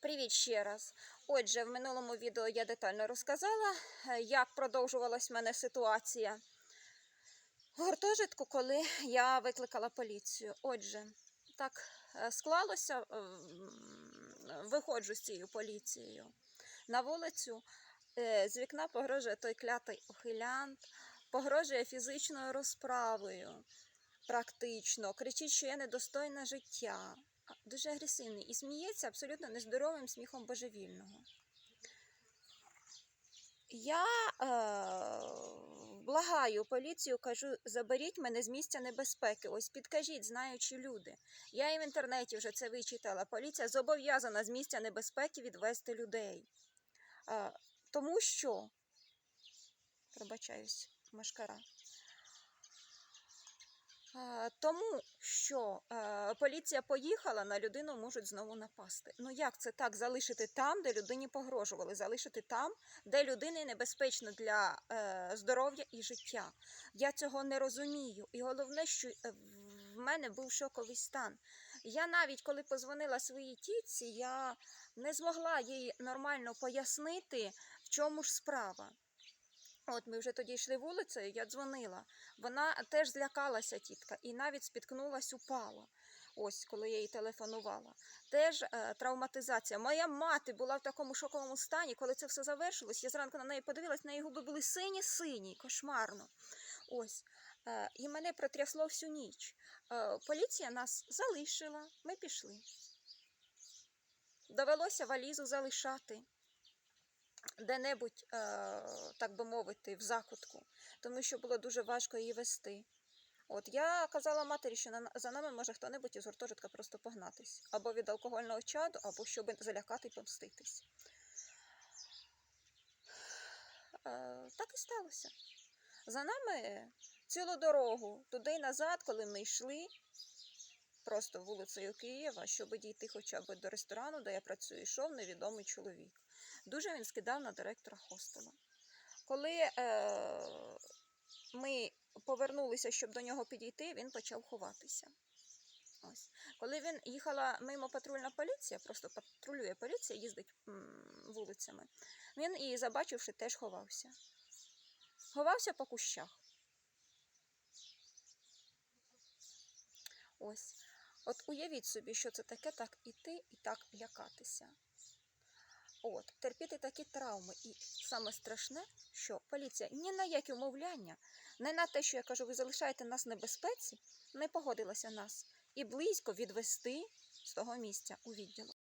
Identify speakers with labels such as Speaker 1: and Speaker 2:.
Speaker 1: Привіт ще раз. Отже, в минулому відео я детально розказала, е, як продовжувалась в мене ситуація в гуртожитку, коли я викликала поліцію. Отже, так е, склалося, е, виходжу з цією поліцією на вулицю. З вікна погрожує той клятий ухилянт, погрожує фізичною розправою, практично, кричить, що я недостойна життя дуже агресивний і сміється абсолютно нездоровим сміхом божевільного. Я е, благаю поліцію, кажу, заберіть мене з місця небезпеки. Ось підкажіть, знаючі люди. Я і в інтернеті вже це вичитала. Поліція зобов'язана з місця небезпеки відвести людей. Е, тому що, пробачаюсь, машкара. Е, Тому що е, поліція поїхала, на людину можуть знову напасти. Ну як це так залишити там, де людині погрожували, залишити там, де людині небезпечно для е, здоров'я і життя. Я цього не розумію. І головне, що е, в мене був шоковий стан. Я навіть коли позвонила своїй тітці, я не змогла їй нормально пояснити, в чому ж справа. От ми вже тоді йшли вулицею, я дзвонила. Вона теж злякалася тітка і навіть спіткнулась, упала. Ось коли я їй телефонувала. Теж е, травматизація. Моя мати була в такому шоковому стані, коли це все завершилось. Я зранку на неї подивилась, на її губи були сині-сині, кошмарно. Ось. Е, і мене протрясло всю ніч. Е, поліція нас залишила, ми пішли. Довелося валізу залишати де-небудь, е, так би мовити, в закутку, тому що було дуже важко її вести. От я казала матері, що за нами може хто-небудь із гуртожитка просто погнатись. Або від алкогольного чаду, або щоб залякати і помститись. Е, так і сталося. За нами цілу дорогу, туди й назад, коли ми йшли, просто вулицею Києва, щоб дійти хоча б до ресторану, де я працюю, йшов невідомий чоловік. Дуже він скидав на директора хостелу. Коли е, ми повернулися, щоб до нього підійти, він почав ховатися. Ось. Коли він їхала мимо патрульна поліція, просто патрулює поліція, їздить вулицями, він і забачивши, теж ховався. Ховався по кущах. Ось. От уявіть собі, що це таке так іти і так лякатися. От, терпіти такі травми. І саме страшне, що поліція ні на які умовляння, не на те, що я кажу, ви залишаєте нас в небезпеці, не погодилася нас і близько відвести з того місця у відділок.